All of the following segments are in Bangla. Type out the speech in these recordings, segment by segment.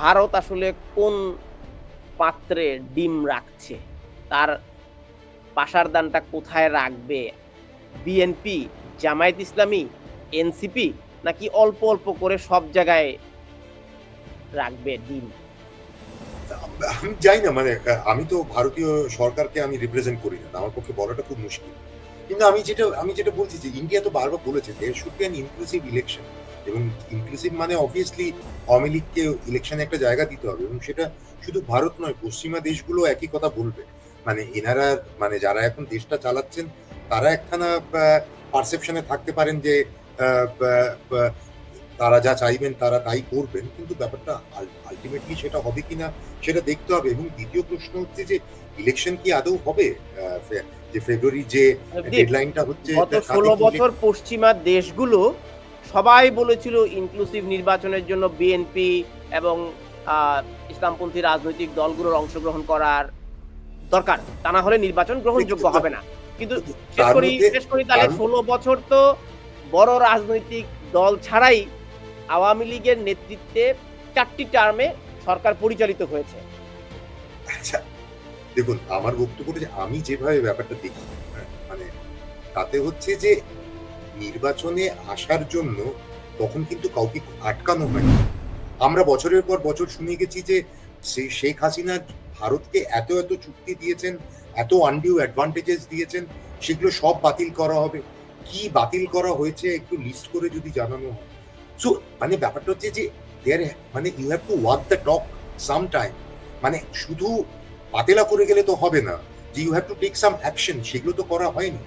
ভারত আসলে কোন পাত্রে ডিম রাখছে? তার পাশার দানটা কোথায় রাখবে? বিএনপি, জামায়াত ইসলামী, এনসিপি নাকি অল্প অল্প করে সব জায়গায় রাখবে ডিম? আমি যাই না মানে আমি তো ভারতীয় সরকারকে আমি রিপ্রেজেন্ট করি না, আমার পক্ষে বলাটা খুব মুশকিল। কিন্তু আমি যেটা আমি যেটা বলছি যে ইন্ডিয়া তো বারবার বলেছে there should be an inclusive election এবং ইনক্লুসিভ মানে অবভিয়াসলি আওয়ামী লীগকে ইলেকশনে একটা জায়গা দিতে হবে এবং সেটা শুধু ভারত নয় পশ্চিমা দেশগুলো একই কথা বলবে। মানে এনারা মানে যারা এখন দেশটা চালাচ্ছেন তারা একখানা পারসেপশনে থাকতে পারেন যে তারা যা চাইবেন তারা তাই করবেন কিন্তু ব্যাপারটা আলটিমেটলি সেটা হবে কিনা সেটা দেখতে হবে। এবং দ্বিতীয় প্রশ্ন হচ্ছে যে ইলেকশন কি আদৌ হবে? যে ফেব্রুয়ারি যে ডেডলাইনটা হচ্ছে গত ষোলো বছর পশ্চিমা দেশগুলো সবাই বলেছিল ইনক্লুসিভ নির্বাচনের জন্য বিএনপি এবং ইসলামপন্থী রাজনৈতিক দলগুলোর অংশগ্রহণ করার দরকার। তা না হলে নির্বাচন গ্রহণযোগ্য হবে না। কিন্তু শেষ করি শেষ করি তাহলে ষোলো বছর তো বড় রাজনৈতিক দল ছাড়াই আওয়ামী লীগের নেতৃত্বে চারটি টার্মে সরকার পরিচালিত হয়েছে। আচ্ছা দেখুন আমার বক্তব্য যে আমি যেভাবে ব্যাপারটা দেখি হ্যাঁ, মানে তাতে হচ্ছে যে নির্বাচনে আসার জন্য তখন কিন্তু কাউকে আটকানো হয় আমরা বছরের পর বছর শুনে গেছি যে শেখ হাসিনা ভারতকে এত এত চুক্তি দিয়েছেন, এত আনডিউ অ্যাডভান্টেজেস দিয়েছেন, সেগুলো সব বাতিল করা হবে। কি বাতিল করা হয়েছে একটু লিস্ট করে যদি জানানো হয়। সো মানে ব্যাপারটা হচ্ছে যে দেয়ার মানে you have to walk the talk some time মানে শুধু পাতেলা করে গেলে তো হবে না, যে you have to take some action সেগুলো তো করা হয়নি।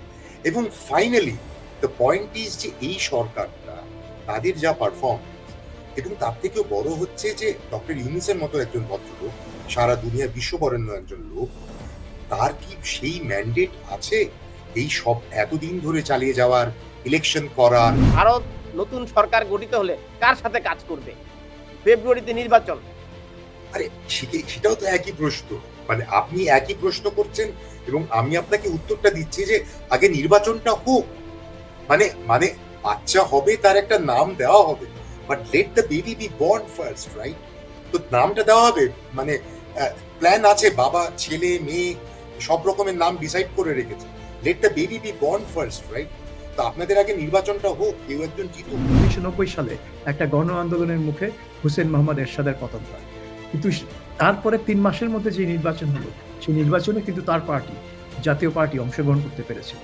এবং ফাইনালি দ্য পয়েন্ট ইজ যে এই সরকারটা তাদের যা পারফর্মেন্স এবং তার থেকেও বড় হচ্ছে যে ডক্টর ইউনিসের মতো একজন ভদ্রলোক সারা দুনিয়া বিশ্ববরেণ্য একজন লোক তার কি সেই ম্যান্ডেট আছে? এই সব এতদিন ধরে চালিয়ে যাওয়ার ইলেকশন করার। ভারত নতুন সরকার গঠিত হলে কার সাথে কাজ করবে? ফেব্রুয়ারিতে নির্বাচন। আরে সেটাও তো একই প্রশ্ন। মানে আপনি একই প্রশ্ন করছেন এবং আমি আপনাকে উত্তরটা দিচ্ছি যে আগে নির্বাচনটা হোক মানে মানে বাচ্চা হবে, তার একটা নাম দেওয়া হবে। But let the baby be born first right তো নামটা দেওয়া হবে মানে প্ল্যান আছে, বাবা, ছেলে, মেয়ে, সব রকমের নাম ডিসাইড করে রেখেছে। Let the baby be born first right তো আপনাদের আগে নির্বাচনটা হোক, কেউ একজন জিতুক। উনিশশো নব্বই সালে একটা গণ আন্দোলনের মুখে হুসেন মোহাম্মদ এরশাদের পতন হয়। কিন্তু তারপরে তিন মাসের মধ্যে যে নির্বাচন হলো, সেই নির্বাচনে কিন্তু তার পার্টি, জাতীয় পার্টি অংশগ্রহণ করতে পেরেছে।